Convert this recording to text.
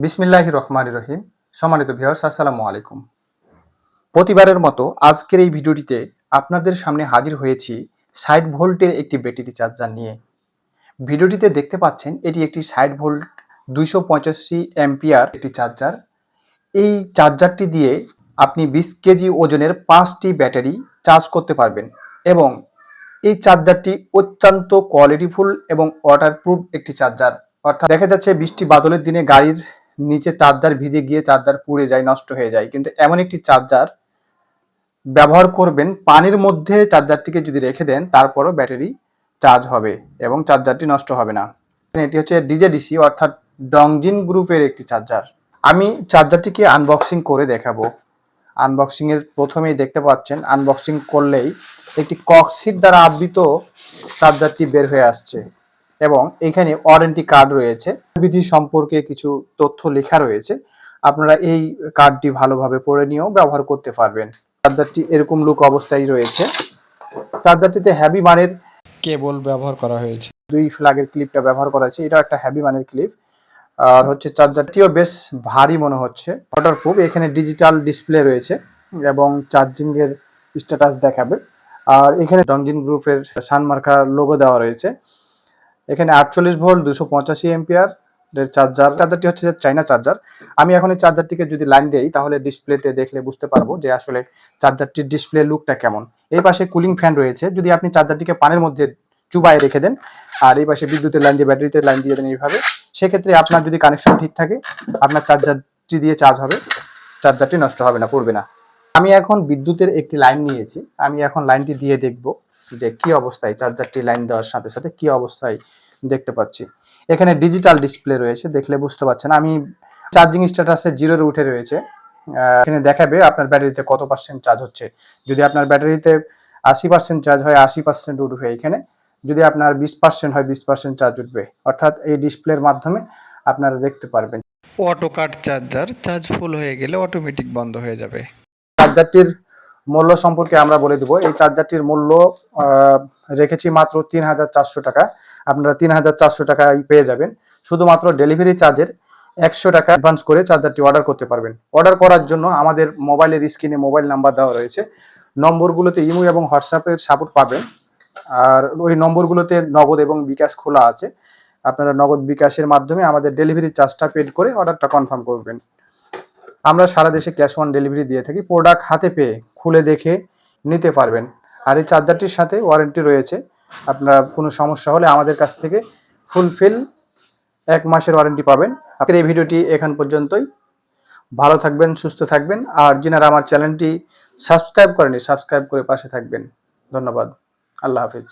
বিসমিল্লাহ রহমান রহিম। সম্মানিত ভিউয়ার্স আসসালামু আলাইকুম। প্রতিবারের মতো আজকের এই ভিডিওটিতে আপনাদের সামনে হাজির হয়েছি ষাট ভোল্টের একটি ব্যাটারি চার্জার নিয়ে। ভিডিওটিতে দেখতে পাচ্ছেন, এটি একটি ষাট ভোল্ট দুইশো পঁচাশি অ্যাম্পিয়ার একটি চার্জার। এই চার্জারটি দিয়ে আপনি বিশ কেজি ওজনের পাঁচটি ব্যাটারি চার্জ করতে পারবেন এবং এই চার্জারটি অত্যন্ত কোয়ালিটিফুল এবং ওয়াটারপ্রুফ একটি চার্জার। অর্থাৎ দেখা যাচ্ছে বৃষ্টি বাদলের দিনে গাড়ির নিচে চার্জার ভিজে গিয়ে চার্জার পুড়ে যায়, নষ্ট হয়ে যায়। কিন্তু এমন একটি চার্জার ব্যবহার করবেন, পানির মধ্যে চার্জারটিকে যদি রেখে দেন, তারপরও ব্যাটারি চার্জ হবে এবং চার্জারটি নষ্ট হবে না। এটি হচ্ছে ডিজেডিসি, অর্থাৎ ডংজিন গ্রুপের একটি চার্জার। আমি চার্জারটিকে আনবক্সিং করে দেখাবো। আনবক্সিং এর প্রথমেই দেখতে পাচ্ছেন আনবক্সিং করলেই একটি কক্সিট দ্বারা আবৃত চার্জারটি বের হয়ে আসছে। এবং এখানে ওয়ারেন্টি কার্ড রয়েছে। বিধি সম্পর্কে কিছু তথ্য লেখা রয়েছে। আপনারা এই কার্ডটি ভালোভাবে পড়ে নিয়েও ব্যবহার করতে পারবেন। চার্জারটি এরকম লুক অবস্থায় রয়েছে। চার্জারটিতে হ্যাভি মানের কেবল ব্যবহার করা হয়েছে। দুই ফ্ল্যাগের ক্লিপটা ব্যবহার করা হয়েছে। এটা একটা হ্যাভি মানের ক্লিপ আর হচ্ছে চার্জারটিও বেশ ভারী মনে হচ্ছে। ওয়াটারপ্রুফ এখানে ডিজিটাল ডিসপ্লে রয়েছে এবং চার্জিং এর স্ট্যাটাস দেখাবে। আর এখানে ডংজিন গ্রুপের সানমার্কার লোগো দেওয়া রয়েছে। এখানে আটচল্লিশ ভোল্ট দুশো পঁচাশি এম্পিয়ার চার্জার চার্জারটি হচ্ছে যে চাইনা চার্জার আমি এখন এই চার্জারটিকে যদি লাইন দেই, তাহলে ডিসপ্লেতে দেখলে বুঝতে পারব যে আসলে চার্জারটির ডিসপ্লে লুকটা কেমন। এই পাশে কুলিং ফ্যান রয়েছে। যদি আপনি চার্জারটিকে পানের মধ্যে চুবাই রেখে দেন, আর এই পাশে বিদ্যুতের লাইন দিয়ে, ব্যাটারিতে লাইন দিয়ে দেন এইভাবে, সেক্ষেত্রে আপনার যদি কানেকশন ঠিক থাকে, আপনার চার্জারটি দিয়ে চার্জ হবে। চার্জারটি নষ্ট হবে না, পড়বে না। আমি এখন বিদ্যুতের একটি লাইন নিয়েছি। আমি এখন লাইনটি দিয়ে দেখব যে কি অবস্থায় চার্জারটি লাইন দেওয়ার সাথে সাথে কি অবস্থায় দেখতে পাচ্ছি। এখানে ডিজিটাল ডিসপ্লে রয়েছে, দেখলে বুঝতে পারছেন। আমি চার্জিং স্ট্যাটাসে জিরোর উঠে রয়েছে। এখানে দেখাবে আপনার ব্যাটারিতে কত পার্সেন্ট চার্জ হচ্ছে। যদি আপনার ব্যাটারিতে আশি পার্সেন্ট চার্জ হয়, আশি পার্সেন্ট উঠবে এখানে। যদি আপনার বিশ পার্সেন্ট হয়, বিশ পার্সেন্ট চার্জ উঠবে। অর্থাৎ এই ডিসপ্লের মাধ্যমে আপনারা দেখতে পারবেন। Auto cut charger, charge full হয়ে গেলে অটোমেটিক বন্ধ হয়ে যাবে। চার্জারটির মূল্য সম্পর্কে আমরা বলে দেবো। এই চার্জারটির মূল্য রেখেছি মাত্র তিন হাজার চারশো টাকা। আপনারা তিন হাজার চারশো টাকায় পেয়ে যাবেন। শুধুমাত্র ডেলিভারি চার্জের একশো টাকা অ্যাডভান্স করে চার্জারটি অর্ডার করতে পারবেন। অর্ডার করার জন্য আমাদের মোবাইলের স্ক্রিনে মোবাইল নাম্বার দেওয়া রয়েছে। নম্বরগুলোতে ইমো এবং হোয়াটসঅ্যাপের সাপোর্ট পাবেন। আর ওই নম্বরগুলোতে নগদ এবং বিকাশ খোলা আছে। আপনারা নগদ বিকাশের মাধ্যমে আমাদের ডেলিভারি চার্জটা পেড করে অর্ডারটা কনফার্ম করবেন। আমরা সারা দেশে ক্যাশ অন ডেলিভারি দিয়ে থাকি। প্রোডাক্ট হাতে পেয়ে, খুলে দেখে নিতে পারবেন। আর এই চার্জারটির সাথে ওয়ারেন্টি রয়েছে। আপনার কোনো সমস্যা হলে আমাদের কাছ থেকে ফুলফিল এক মাসের ওয়ারেন্টি পাবেন। আপনার এই ভিডিওটি এখান পর্যন্তই। ভালো থাকবেন, সুস্থ থাকবেন। আর যিনারা আমার চ্যানেলটি সাবস্ক্রাইব করেনি সাবস্ক্রাইব করে পাশে থাকবেন। ধন্যবাদ। আল্লাহ হাফিজ।